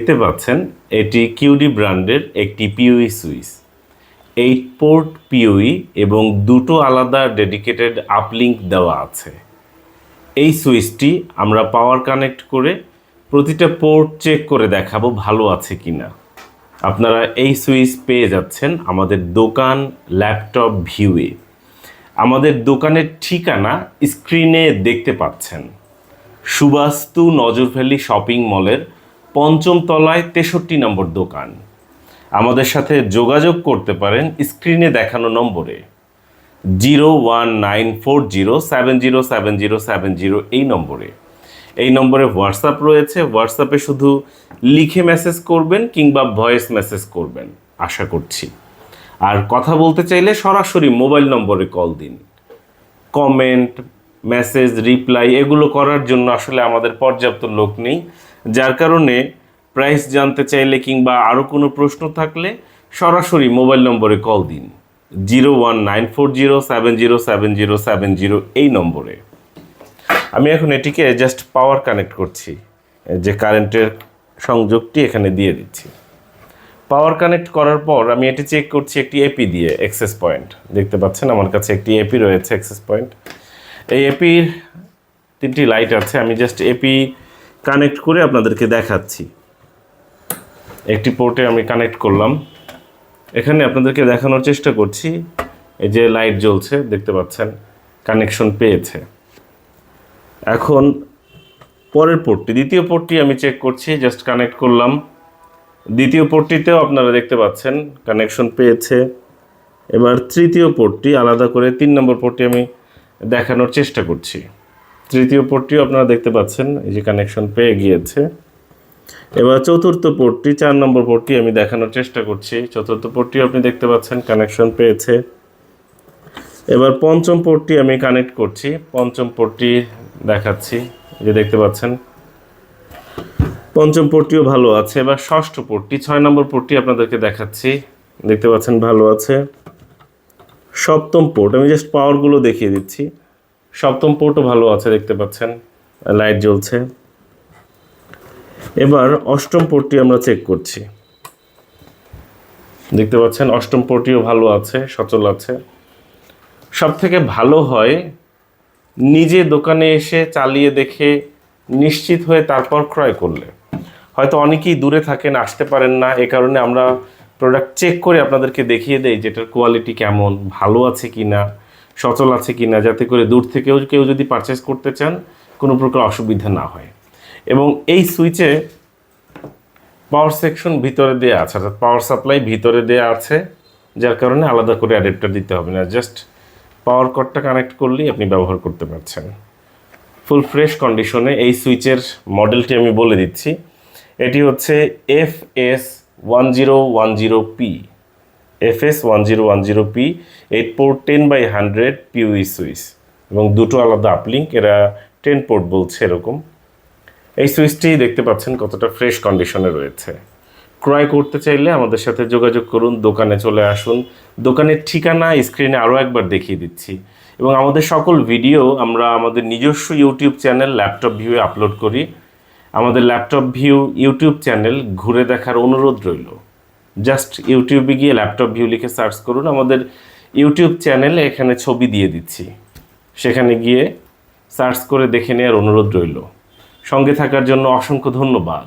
দেখতে পাচ্ছেন, এটি কিউডি ব্র্যান্ডের একটি PoE switch. Eight port PoE এবং দুটো আলাদা ডেডিকেটেড আপলিঙ্ক দেওয়া আছে। এই সুইচটি আমরা পাওয়ার কানেক্ট করে প্রতিটা পোর্ট চেক করে দেখাবো ভালো আছে কি না আপনারা এই সুইচ পেয়ে যাচ্ছেন আমাদের দোকান, ল্যাপটপ, ভিউয়ে। আমাদের দোকানের ঠিকানা স্ক্রিনে দেখতে পাচ্ছেন। সুবাস্তু নজরভ্যালি শপিং মলের পঞ্চম তলায় তেষট্টি নম্বর দোকান। আমাদের সাথে যোগাযোগ করতে পারেন স্ক্রিনে দেখানো নম্বরে। Zero one nine four zero seven zero seven zero seven zero এই নম্বরে। এই নম্বরে হোয়াটসঅ্যাপ রয়েছে, হোয়াটসঅ্যাপে শুধু লিখে মেসেজ করবেন কিংবা ভয়েস মেসেজ করবেন, আশা করছি। আর কথা বলতে চাইলে সরাসরি মোবাইল নম্বরে কল দিন। কমেন্ট, মেসেজ, রিপ্লাই, এগুলো করার জন্য আসলে আমাদের পর্যাপ্ত লোক নেই। যার কারণে প্রাইস জানতে চাইলে কিংবা আরও কোনো প্রশ্ন থাকলে সরাসরি মোবাইল নম্বরে কল দিন। Zero one nine four zero seven zero seven zero seven zero এই নম্বরে। আমি এখন এটিকে জাস্ট পাওয়ার কানেক্ট করছি, যে কারেন্টের সংযোগটি এখানে দিয়ে দিচ্ছি। পাওয়ার কানেক্ট করার পর আমি এটি চেক করছি একটি এপি দিয়ে অ্যাক্সেস পয়েন্ট দেখতে পাচ্ছেন আমার কাছে একটি এপি রয়েছে অ্যাক্সেস পয়েন্ট এই এপির তিনটি লাইট আছে, আমি জাস্ট এপি কানেক্ট করে আপনাদেরকে দেখাচ্ছি। একটি পোর্টে আমি কানেক্ট করলাম। এখানে আপনাদেরকে দেখানোর চেষ্টা করছি। এই যে লাইট জ্বলছে, দেখতে পাচ্ছেন কানেকশন পেয়েছে। এখন পরের পোর্টটি দ্বিতীয় পোর্টটি আমি চেক করছি জাস্ট কানেক্ট করলাম। দ্বিতীয় পোর্টটিতেও আপনারা দেখতে পাচ্ছেন কানেকশন পেয়েছে। এবার তৃতীয় পোর্টটি আলাদা করে তিন নম্বর পোর্টটি আমি দেখানোর চেষ্টা করছি। তৃতীয় পোর্টটিও আপনারা দেখতে পাচ্ছেন, এই যে কানেকশন পেয়ে গিয়েছে। এবার চতুর্থ পোর্টটি চার নম্বর পোর্টটি আমি দেখানোর চেষ্টা করছি। চতুর্থ পোর্টটিও আপনি দেখতে পাচ্ছেন কানেকশন পেয়েছে। এবার পঞ্চম পোর্টটি আমি কানেক্ট করছি, পঞ্চম পোর্টটি দেখাচ্ছি যে দেখতে পাচ্ছেন। পঞ্চম পোর্টটিও ভালো আছে। এবার ষষ্ঠ পোর্টটি ছয় নম্বর পোর্টটি আপনাদেরকে দেখাচ্ছি, দেখতে পাচ্ছেন ভালো আছে। সপ্তম পোর্ট আমি জাস্ট পাওয়ারগুলো দেখিয়ে দিচ্ছি। সপ্তম পোর্টও ভালো আছে, দেখতে পাচ্ছেন। লাইট জ্বলছে। এবার অষ্টম পোর্টটি আমরা চেক করছি। দেখতে পাচ্ছেন, অষ্টম পোর্টটিও ভালো আছে, সচল আছে। সব থেকে ভালো হয়, নিজে দোকানে এসে চালিয়ে দেখে নিশ্চিত হয়ে তারপর ক্রয় করলে। হয়তো অনেকেই দূরে থাকেন, আসতে পারেন না, এ কারণে আমরা প্রোডাক্ট চেক করে আপনাদেরকে দেখিয়ে দেই, যেটার কোয়ালিটি কেমন, ভালো আছে কি না সচল আছে কি না যাতে করে দূর থেকেও কেউ যদি পারচেস করতে চান, কোনো প্রকার অসুবিধা না হয়। এবং এই সুইচে পাওয়ার সেকশন ভিতরে দেওয়া আছে, অর্থাৎ পাওয়ার সাপ্লাই ভিতরে দেওয়া আছে, যার কারণে আলাদা করে অ্যাডাপ্টার দিতে হবে না। জাস্ট পাওয়ার কটটা কানেক্ট করলেই আপনি ব্যবহার করতে পারছেন। ফুল ফ্রেশ কন্ডিশনে এই সুইচের মডেলটি আমি বলে দিচ্ছি। এটি হচ্ছে F S one zero one zero P F S one zero one zero P eight port ten by hundred PoE switch এবং দুটো আলাদা আপলিঙ্ক এরা টেন পোর্ট বলছে এরকম। এই সুইচটি দেখতে পাচ্ছেন কতটা ফ্রেশ কন্ডিশনে রয়েছে। ক্রয় করতে চাইলে আমাদের সাথে যোগাযোগ করুন, দোকানে চলে আসুন। দোকানের ঠিকানা স্ক্রিনে আরও একবার দেখিয়ে দিচ্ছি। এবং আমাদের সকল ভিডিও আমরা আমাদের নিজস্ব ইউটিউব চ্যানেল ল্যাপটপ ভিউয়ে আপলোড করি। আমাদের ল্যাপটপ ভিউ ইউটিউব চ্যানেল ঘুরে দেখার অনুরোধ রইল। জাস্ট ইউটিউবে গিয়ে ল্যাপটপ ভিউ লিখে সার্চ করুন। আমাদের ইউটিউব চ্যানেলে এখানে ছবি দিয়ে দিচ্ছি। সেখানে গিয়ে সার্চ করে দেখে নেওয়ার অনুরোধ রইল। সঙ্গে থাকার জন্য অসংখ্য ধন্যবাদ।